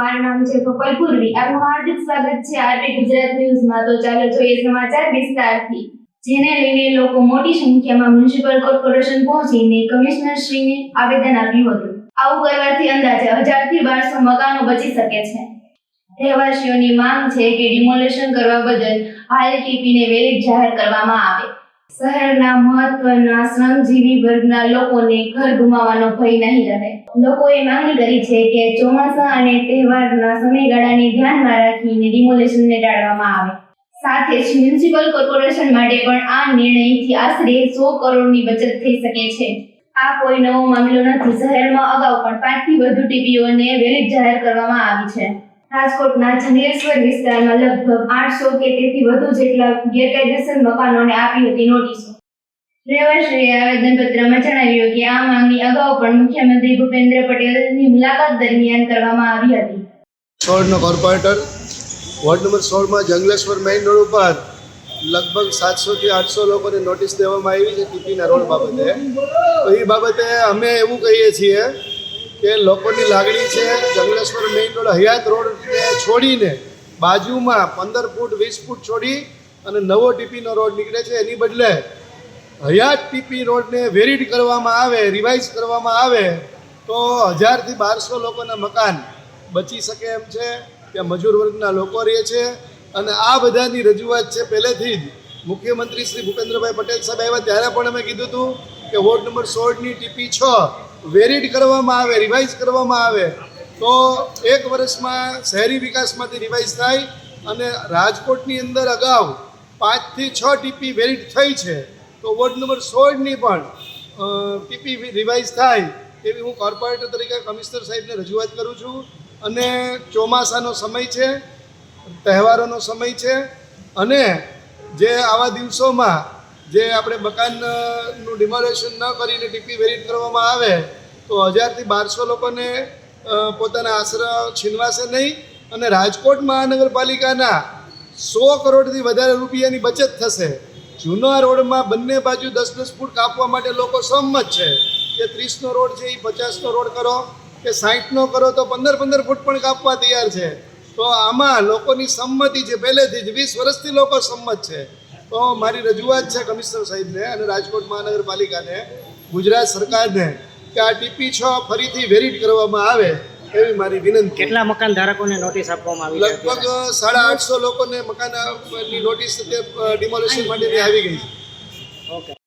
મારું નામ છે કપલ પૂર્વી આપનું હાર્દિક સ્વાગત છે આરટી ગુજરાત ન્યૂઝમાં. તો ચાલો જોઈએ સમાચાર વિસ્તારથી. જેને લઈને લોકો મોટી સંખ્યામાં મ્યુનિસિપલ કોર્પોરેશન પહોંચીને કમિશનરશ્રીને આવેદન આપ્યું હતું. આવું કરવાથી અંદાજે હજારથી બારસો મકાનો બચી શકે છે. રહેવાસીઓની માંગ છે કે ડિમોલેશન કરવા બદલ હાલ ટીપીને વેલિડ જાહેર કરવામાં આવે. શહેરના મહત્વના શ્રમજીવી વર્ગના લોકોને ઘર ગુમાવવાનો ભય નહીં રહે. લોકોએ માંગણી કરી છે કે ચોમાસા અને તહેવારના સમયગાળાને ધ્યાનમાં રાખીને ડિમોલેશનને ટાળવામાં આવે. સાથે જ મ્યુનિસિપલ કોર્પોરેશન માટે પણ આ નિર્ણયથી આશરે સો કરોડની બચત થઈ શકે છે. આ કોઈ નવો મામલો નથી. શહેરમાં અગાઉ પણ પાંચથી વધુ ટીપીઓને વેલિડ જાહેર કરવામાં આવી છે. રાજકોટના જંગલેશ્વર વિસ્તારમાં લગભગ આઠસો કે તેથી વધુ જેટલા ગેરકાયદેસર મકાનોને આપી હતી નોટિસો. રેવાશ્રીએ આવેદનપત્રમાં જણાવ્યું કે આ માંગણી અગાઉ પણ મુખ્યમંત્રી ભૂપેન્દ્ર પટેલની મુલાકાત દરમિયાન કરવામાં આવી હતી. સોળનો કોર્પોરેટર, વોર્ડ નંબર સોળમાં જંગલેશ્વર મેઇન રોડ ઉપર લગભગ સાતસોથી આઠસો લોકોને નોટિસ દેવામાં આવી છે ટીપીના રોડ બાબતે. તો એ બાબતે અમે એવું કહીએ છીએ કે લોકોની લાગણી છે જંગલેશ્વર મેઇન રોડ, હયાત રોડને છોડીને બાજુમાં પંદર ફૂટ, વીસ ફૂટ છોડી અને નવો ટીપીનો રોડ નીકળે છે. એની બદલે હયાત ટીપી રોડને વેરિડ કરવામાં આવે, રિવાઇઝ કરવામાં આવે, તો હજારથી બારસો લોકોના મકાન બચી શકે એમ છે. ત્યાં મજૂર વર્ગના લોકો રહે છે. અને આ બધાની રજૂઆત છે. પહેલેથી જ મુખ્યમંત્રી શ્રી ભૂપેન્દ્રભાઈ પટેલ સાહેબ આવ્યા. ત્યારે પણ અમે કીધું હતું કે વોર્ડ નંબર સોળની ટીપી છ વેરિડ કરવામાં આવે રિવાઇઝ કરવામાં આવે, તો એક વર્ષમાં શહેરી વિકાસમાંથી રિવાઇઝ થાય અને રાજકોટની અંદર અગાઉ પાંચથી છ ટીપી વેરિડ થઈ છે. તો વોર્ડ નંબર સોળની પણ ટીપી રિવાઇઝ થાય એવી હું કોર્પોરેટર તરીકે કમિશનર સાહેબને રજૂઆત કરું છું. અને ચોમાસાનો સમય છે, તહેવારોનો સમય છે અને જે આવા દિવસોમાં જે આપણે મકાનનું ડિમોલેશન ન કરીને ટીપી વેરિટ કરવામાં આવે તો હજારથી બારસો લોકોને પોતાના આશરા છીનવાશે નહીં અને રાજકોટ મહાનગરપાલિકાના સો કરોડથી વધારે રૂપિયાની બચત થશે. જૂના રોડમાં બંને બાજુ દસ દસ ફૂટ કાપવા માટે લોકો સંમત છે. કે ત્રીસનો રોડ છે, એ પચાસનો રોડ કરો, કે સાહીઠનો કરો, તો પંદર પંદર ફૂટ પણ કાપવા તૈયાર છે. તો આમાં લોકોની સંમતિ છે પહેલેથી જ, વીસ વર્ષથી લોકો સંમત છે. તો મારી રજૂઆત છે કમિશનર સાહેબને અને રાજકોટ મહાનગરપાલિકાને, ગુજરાત સરકારને કે આ ડીપી છ ફરીથી વેરિડ કરવામાં આવે એવી મારી વિનંતી. કેટલા મકાન ધારકોને નોટિસ આપવામાં આવી લગભગ સાડા આઠસો લોકોને મકાનની નોટિસ ડિમોલેશન માટેની આવી ગઈ છે. ઓકે